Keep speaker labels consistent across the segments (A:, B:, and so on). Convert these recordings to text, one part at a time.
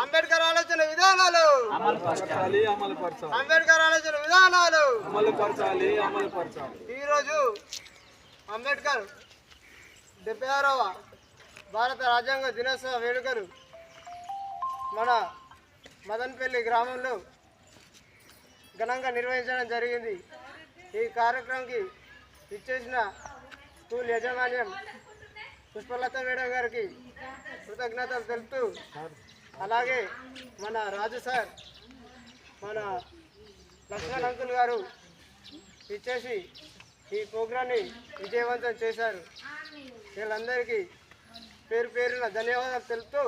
A: అంబేద్కర్ ఆలోచన విధానాలు.
B: పరచాలి అమలు పరచాలి
A: అంబేద్కర్ ఆలోచన విధానాలు.
B: అమలు పరచాలి అమలు పరచాలి
A: ఈరోజు అంబేద్కర్ డెబ్బై ఆరవ భారత రాజ్యాంగ దినోత్సవ వేడుకలు మన మదన్పల్లి గ్రామంలో ఘనంగా నిర్వహించడం జరిగింది. ఈ కార్యక్రమంకి ఇచ్చేసిన స్కూల్ యాజమాన్యం పుష్పలత మేడం గారికి కృతజ్ఞతలు తెలుపుతూ అలాగే మన రాజు సార్ మన లక్ష్మణ్ అంకుల్ గారు ఇచ్చేసి ఈ ప్రోగ్రాన్ని విజయవంతం చేశారు. వీళ్ళందరికీ పేరు పేరున ధన్యవాదాలు తెలుపుతూ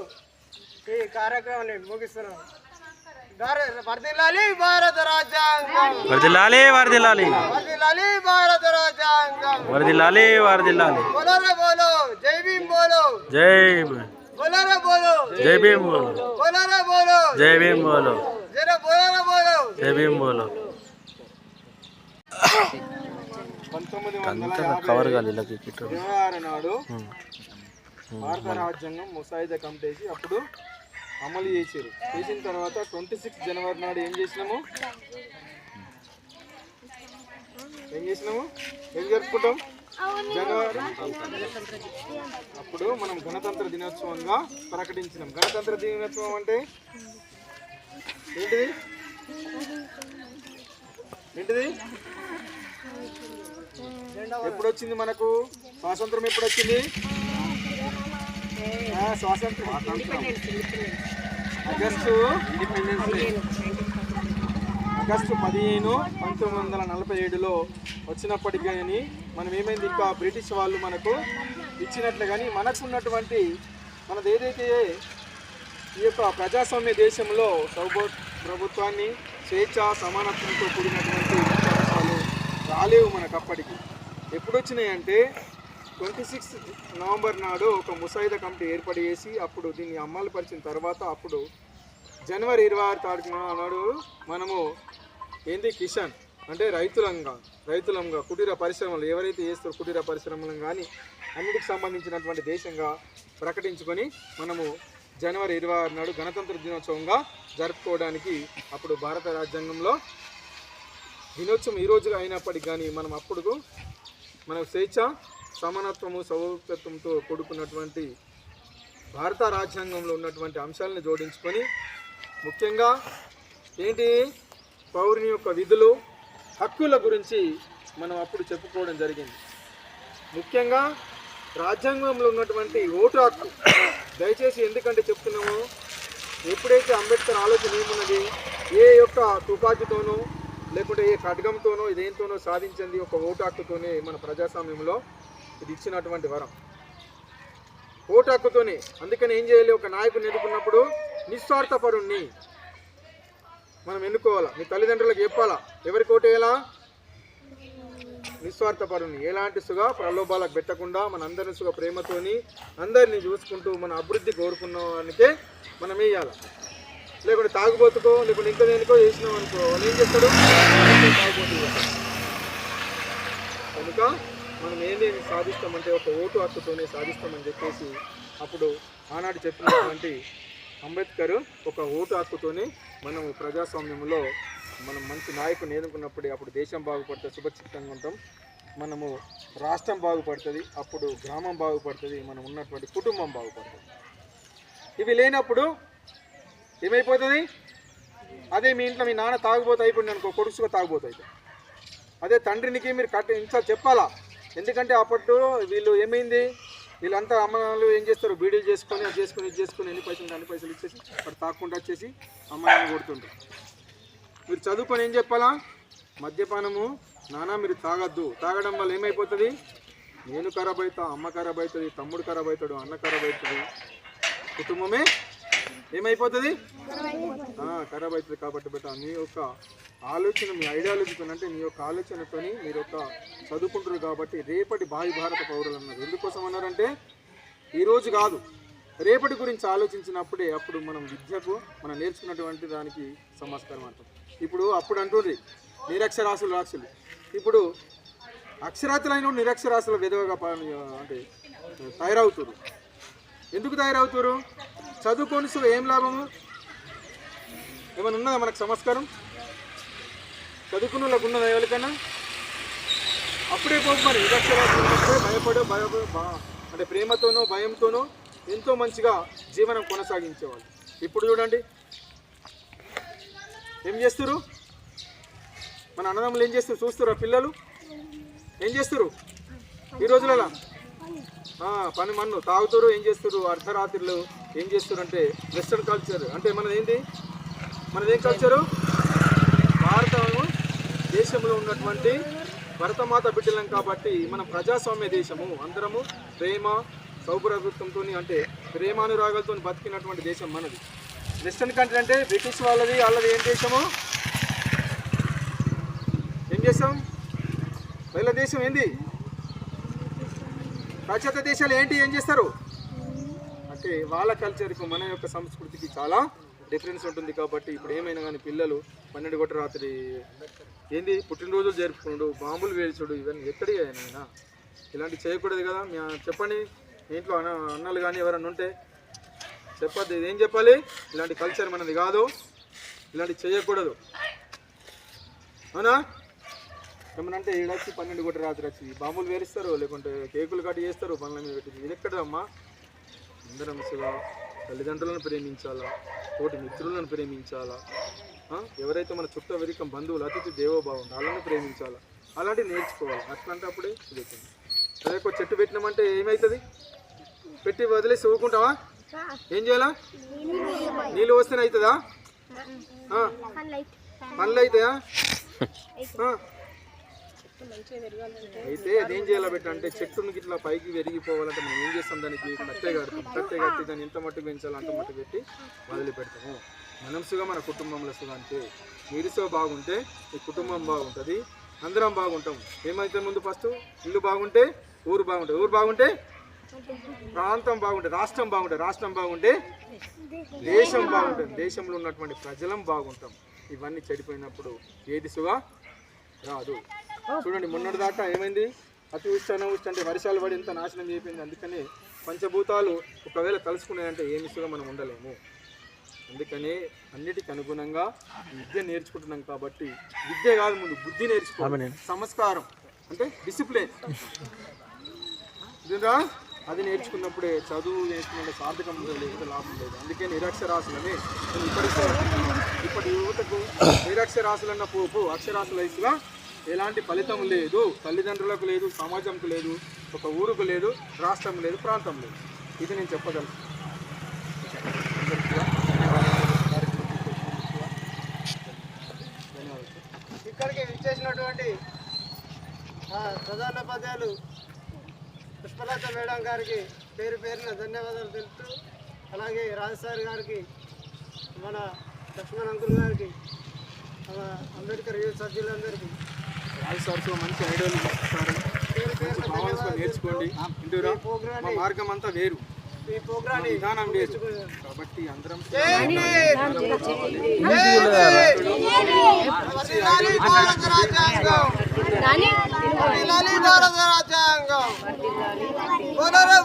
A: ఈ కార్యక్రమాన్ని ముగిస్తున్నాం. భారత వర్ధిల్లాలి భారత రాజ్యాంగం.
C: వర్ధిల్లాలి వర్ధిల్లాలి.
A: వర్ధిల్లాలి భారత రాజ్యాంగం.
C: వర్ధిల్లాలి వర్ధిల్లాలి.
A: బోలో రే బోలో జై భీమ్ బోలో.
C: జై
A: బోలో.
C: జై భీమ్ బోలో.
A: బోలో రే బోలో.
C: జై భీమ్ బోలో.
A: జర బోలో రే బోలో.
C: జై భీమ్ బోలో. కవర్ ఇలా
B: నాడు భారత రాజ్యాంగం ముసాయిదా కమిటీ అప్పుడు అమలు చేసారు చేసిన తర్వాత ట్వంటీ సిక్స్ జనవరి నాడు ఏం చేసినాము? ఏం చేసినాము? ఏం జరుపుకుంటాం? జనవరి. అప్పుడు మనం గణతంత్ర దినోత్సవంగా ప్రకటించినాం. గణతంత్ర దినోత్సవం అంటే ఏంటిది? ఏంటిది? ఎప్పుడు వచ్చింది మనకు? స్వాతంత్రం ఎప్పుడు వచ్చింది స్వాతంత్రం. August independence day. ఆగస్టు పదిహేను పంతొమ్మిది వందల నలభై ఏడులో వచ్చినప్పటికీ కానీ మనం ఏమైంది? ఇంకా బ్రిటిష్ వాళ్ళు మనకు ఇచ్చినట్లు కానీ మనకు ఉన్నటువంటి మనది ఏదైతే ఈ యొక్క ప్రజాస్వామ్య దేశంలో సౌభో ప్రభుత్వాన్ని స్వేచ్ఛ సమానత్వంతో కూడినటువంటి రాలేవు మనకు అప్పటికి. ఎప్పుడు వచ్చినాయంటే ట్వంటీ సిక్స్ నవంబర్ నాడు ఒక ముసాయిదా కమిటీ ఏర్పాటు చేసి అప్పుడు దీన్ని అమలు పరిచిన తర్వాత అప్పుడు జనవరి ఇరవై ఆరు తారీఖు నాడు మనము ఏంది కిషన్? అంటే రైతులంగా రైతులంగా కుటీర పరిశ్రమలు ఎవరైతే చేస్తారో కుటీర పరిశ్రమలను కానీ అన్నిటికి సంబంధించినటువంటి దేశంగా ప్రకటించుకొని మనము జనవరి ఇరవై ఆరు నాడు గణతంత్ర దినోత్సవంగా జరుపుకోవడానికి అప్పుడు భారత రాజ్యాంగంలో దినోత్సవం ఈ అయినప్పటికీ కానీ మనం అప్పుడు మన స్వేచ్ఛ సమానత్వము సౌకత్వంతో కూడుకున్నటువంటి భారత రాజ్యాంగంలో ఉన్నటువంటి అంశాలను జోడించుకొని ముఖ్యంగా ఏంటి? పౌరుని యొక్క విధులు హక్కుల గురించి మనం అప్పుడు చెప్పుకోవడం జరిగింది. ముఖ్యంగా రాజ్యాంగంలో ఉన్నటువంటి ఓటు హక్కు. దయచేసి ఎందుకంటే చెప్తున్నామో? ఎప్పుడైతే అంబేద్కర్ ఆలోచన ఏమున్నది? ఏ యొక్క తుపాకీతోనో లేకుంటే ఏ ఖడ్గంతోనో ఇదేంతోనో సాధించింది ఒక ఓటు హక్కుతోనే మన ప్రజాస్వామ్యంలో. ఇది ఇచ్చినటువంటి వరం. ఓటు హక్కుతోనే అందుకని ఏం చేయాలి? ఒక నాయకుని ఎన్నుకున్నప్పుడు నిస్వార్థపరుణ్ణి మనం ఎన్నుకోవాలా? మీ తల్లిదండ్రులకు చెప్పాలా? ఎవరికి ఓటేయాలా వేయాలా? నిస్వార్థపరుని ఎలాంటి సుగా ప్రలోభాలకు పెట్టకుండా మన అందరిని సుగా ప్రేమతోని అందరినీ చూసుకుంటూ మన అభివృద్ధి కోరుకున్న వానికే మనం వేయాలి? లేకుంటే తాగుబోతుకో లేకుంటే ఇంకా దేనికో చేసినాం అనుకో నేను ఏం చేస్తాడు? తాగుబోతు. కనుక మనం ఏందేమి సాధిస్తామంటే ఒక ఓటు హక్కుతోనే సాధిస్తామని చెప్పేసి అప్పుడు ఆనాడు చెప్పినటువంటి అంబేద్కర్ ఒక ఓటు హక్కుతోనే మనము ప్రజాస్వామ్యంలో మనం మంచి నాయకుని ఎదుర్కొన్నప్పుడు అప్పుడు దేశం బాగుపడుతుంది సుభక్షితంగా ఉంటాం. మనము రాష్ట్రం బాగుపడుతుంది అప్పుడు గ్రామం బాగుపడుతుంది మనం ఉన్నటువంటి కుటుంబం బాగుపడుతుంది. ఇవి లేనప్పుడు ఏమైపోతుంది? అదే మీ ఇంట్లో మీ నాన్న తాగుబోతు అయిపోయింది అనుకో కొడుకుగా తాగుబోతు అయిపోయింది. అదే తండ్రికి మీరు కట్ట చెప్పాలా? ఎందుకంటే అప్పట్లో వీళ్ళు ఏమైంది? వీళ్ళంతా అమ్మాయిలు ఏం చేస్తారు? బీడీలు చేసుకొని అది చేసుకొని ఇది చేసుకొని ఎన్ని పైసలు అన్ని పైసలు ఇచ్చేసి అక్కడ తాకుండా వచ్చేసి అమ్మాయిని కొడుతుంటారు మీరు చదువుకొని ఏం చెప్పాలా? మద్యపానము. నానా మీరు తాగద్దు. తాగడం వల్ల ఏమైపోతుంది? నేను ఖరాబ్ అవుతా అమ్మ ఖరాబ్ అవుతుంది తమ్ముడు ఖరాబ్ అవుతాడు అన్న ఖరాబ్ అవుతుంది కుటుంబమే ఏమైపోతుంది? ఖరాబ్ అవుతుంది కాబట్టి బెట మీ యొక్క ఆలోచన మీ ఐడియాలజీతో అంటే మీ యొక్క ఆలోచనతోని మీరు ఒక చదువుకుంటారు కాబట్టి రేపటి భావి భారత పౌరులు అన్నారు. ఎందుకోసం అన్నారంటే ఈరోజు కాదు. రేపటి గురించి ఆలోచించినప్పుడే అప్పుడు మనం విద్యకు మనం నేర్చుకున్నటువంటి దానికి సంస్కారం అంటాం ఇప్పుడు అప్పుడు అంటుండ్రి నిరక్షరాసులు రాక్షులు. ఇప్పుడు అక్షరాతులైన నిరక్షరాశుల విధవగా అంటే తయారవుతారు ఎందుకు తయారవుతారు చదువుకొని సో ఏం లాభము? ఏమైనా ఉన్నదా మనకు సంస్కారం? చదువుకున్న వాళ్ళకు ఉన్నదా ఎవరికైనా? అప్పుడే పోపు మరి. నిరక్షరాస్తులు భయపడే భయ అంటే ప్రేమతోనో భయంతోనో ఎంతో మంచిగా జీవనం కొనసాగించేవాళ్ళు. ఇప్పుడు చూడండి. ఏం చేస్తారు మన అన్నదమ్ములు ఏం చేస్తారు చూస్తారా పిల్లలు? ఏం చేస్తారు ఈ రోజులలో? పని మన్ను. తాగుతారు ఏం చేస్తారు అర్ధరాత్రులు ఏం చేస్తారు అంటే వెస్ట్రన్ కల్చర్. అంటే మనది ఏంటి మనది ఏం కల్చరు? దేశంలో ఉన్నటువంటి భరతమాత బిడ్డలం కాబట్టి మన ప్రజాస్వామ్య దేశము అందరము ప్రేమ సౌభ్రభుత్వంతో అంటే ప్రేమానురాగాలతో బతికినటువంటి దేశం మనది. వెస్టర్న్ కంట్రీ అంటే బ్రిటిష్ వాళ్ళది వాళ్ళది ఏం దేశము? ఏం చేస్తాం వీళ్ళ దేశం ఏంది? పాశ్చాత్య దేశాలు ఏంటి? ఏం చేస్తారు? అంటే వాళ్ళ కల్చర్కు మన యొక్క సంస్కృతికి చాలా డిఫరెన్స్ ఉంటుంది కాబట్టి ఇప్పుడు ఏమైనా కానీ పిల్లలు పన్నెండు గొట్ట రాత్రి ఏంది? పుట్టినరోజులు జరుపుకుండు బాంబులు వేల్చుడు ఇవన్నీ ఎక్కడి అయినా ఇలాంటివి చేయకూడదు కదా. మీ చెప్పండి. ఇంట్లో అన్న అన్నలు కానీ ఎవరన్నా ఉంటే చెప్పద్దు. ఇదేం చెప్పాలి? ఇలాంటి కల్చర్ మనది కాదు. ఇలాంటివి చేయకూడదు. అవునా? ఏమనంటే ఈడొచ్చి పన్నెండు గొట్ట రాత్రి వచ్చి బాంబులు వేరిస్తారు లేకుంటే కేకులు కట్ చేస్తారు పనుల మీద పెట్టి ఇది ఎక్కడమ్మా అందరం తల్లిదండ్రులను ప్రేమించాలా? తోటి మిత్రులను ప్రేమించాలా? ఎవరైతే మన చుట్టూ వెరికం బంధువులు అతిథి దేవోభావం వాళ్ళని ప్రేమించాలా? అలాంటివి నేర్చుకోవాలి. అట్లాంటప్పుడే ఇది అవుతుంది. అదే ఒక చెట్టు పెట్టినామంటే ఏమవుతుంది పెట్టి వదిలేసి ఊరుకుంటావా? ఏం చేయాలా? నీళ్ళు వస్తేనే అవుతుందా? పనులు అవుతాయా? అయితే అదేం చేయాలి బిడ్డ అంటే చెట్టును గిట్లా పైకి పెరిగిపోవాలంటే మనం ఏం చేస్తాం? దానికి కట్టే కడతాం. కట్టే కట్టి దాన్ని ఎంత మట్టు పెంచాలి అంత మట్టు పెట్టి వదిలి పెడతాము. మనసుగా మన కుటుంబంలో సుగా అంటే మీరుసో బాగుంటే ఈ కుటుంబం బాగుంటుంది అందరం బాగుంటాం. ఏమైతే ముందు ఫస్ట్ ఇల్లు బాగుంటే ఊరు బాగుంటుంది. ఊరు బాగుంటే ప్రాంతం బాగుంటే రాష్ట్రం బాగుంటుంది. రాష్ట్రం బాగుంటే దేశం బాగుంటుంది. దేశంలో ఉన్నటువంటి ప్రజలం బాగుంటాం. ఇవన్నీ చెడిపోయినప్పుడు ఏది సుగా రాదు. చూడండి మొన్నటి దాకా ఏమైంది అతివృష్టి అంటే వర్షాలు పడి ఇంత నాశనం అయిపోయింది అందుకని పంచభూతాలు ఒకవేళ కలుసుకున్నాయంటే ఏ మిస్సుగా మనం ఉండలేము. అందుకని అన్నిటికి అనుగుణంగా విద్య నేర్చుకుంటున్నాం కాబట్టి విద్య కాదు ముందు బుద్ధి నేర్చుకోవాలి. సంస్కారం అంటే డిసిప్లిన్. అది నేర్చుకున్నప్పుడే చదువు నేర్చుకున్న సార్థకం లేదు లాభం లేదు. అందుకే నిరక్షరాశులని నేను ఇప్పటికే ఇప్పటి యువతకు నిరక్షరాశులన్న పోపు అక్షరాశుల వయసుగా ఎలాంటి ఫలితం లేదు తల్లిదండ్రులకు లేదు సమాజంకు లేదు ఒక ఊరుకు లేదు రాష్ట్రం లేదు ప్రాంతం లేదు. ఇది నేను చెప్పగలను.
A: ఇక్కడికి విచ్చేసినటువంటి ప్రధాన ప్రధానోపాధ్యాయులు పుష్పలత మేడం గారికి పేరు పేరున ధన్యవాదాలు తెలుపుతూ అలాగే రాజసార్ గారికి మన లక్ష్మణ్ అంకుల్ గారికి మన అంబేద్కర్ యూత్ సభ్యులందరికీ
B: రాజు సార్తో మంచి ఐడియాలు ఇస్తారు మంచి నేర్చుకోండి. ఇంటిరా మా మార్గం అంతా వేరు.
A: ఈ ప్రోగ్రాన్ని
B: విధానం వేరు. కాబట్టి అందరం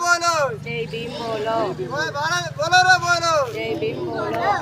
A: బోలో. బోలో.
D: బోలో. బోలో.